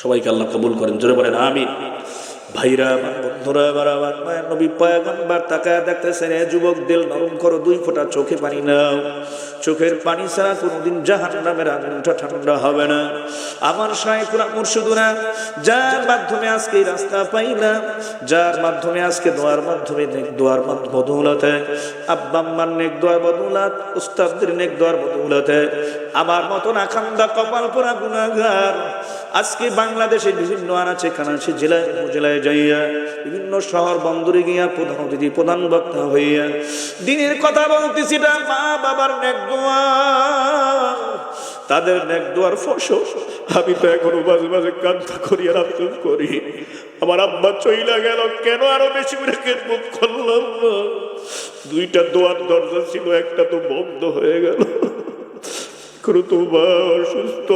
সবাইকে আল্লাহ কবুল করেন। জোরে বলেন আমি ভাইরা, আমার বন্ধুরা, আমার আমার মায়ের নবী পয়গম্বর তাকায় দেখতেছেন যুবক দিল নরম করো, দুই ফোঁটা চোখে পানি নাও। চোখের পানি ছাড়া কোনোদিন জাহান নামের আগুনটা ঠান্ডা হবে না। আমার সাহেবরা মুর্শিদুরা, যার মাধ্যমে আজকে রাস্তা পাইলাম, যার মাধ্যমে আজকে দোয়ার মাধ্যমে নেক দোয়ার বদৌলতে আব্বাম্মার নেক দোয়ার বদৌলত, উস্তাদদের নেক দোয়ার বদৌলতে, আমার মতন আখান্দা কপাল পোড়া গুণাগার আজকে বাংলাদেশে বিভিন্ন আনাচে কানাচে জেলায় উপজেলায় যাইয়া, বিভিন্ন শহর বন্দরে গিয়া প্রধান অতিথি, প্রধান বক্তা হইয়া, দিনের কথা বলতেছি মা বাবার নেক তাদের নেক দোয়ার ফসল। আমি তো এখনও মাঝে মাঝে কান্তা করি আমার আব্বা চইলা গেল, কেন আরও বেশি করে খেদমত করলাম? দুইটা দোয়ার দরজা ছিল, একটা তো বন্ধ হয়ে গেল। করো তো অসুস্থ।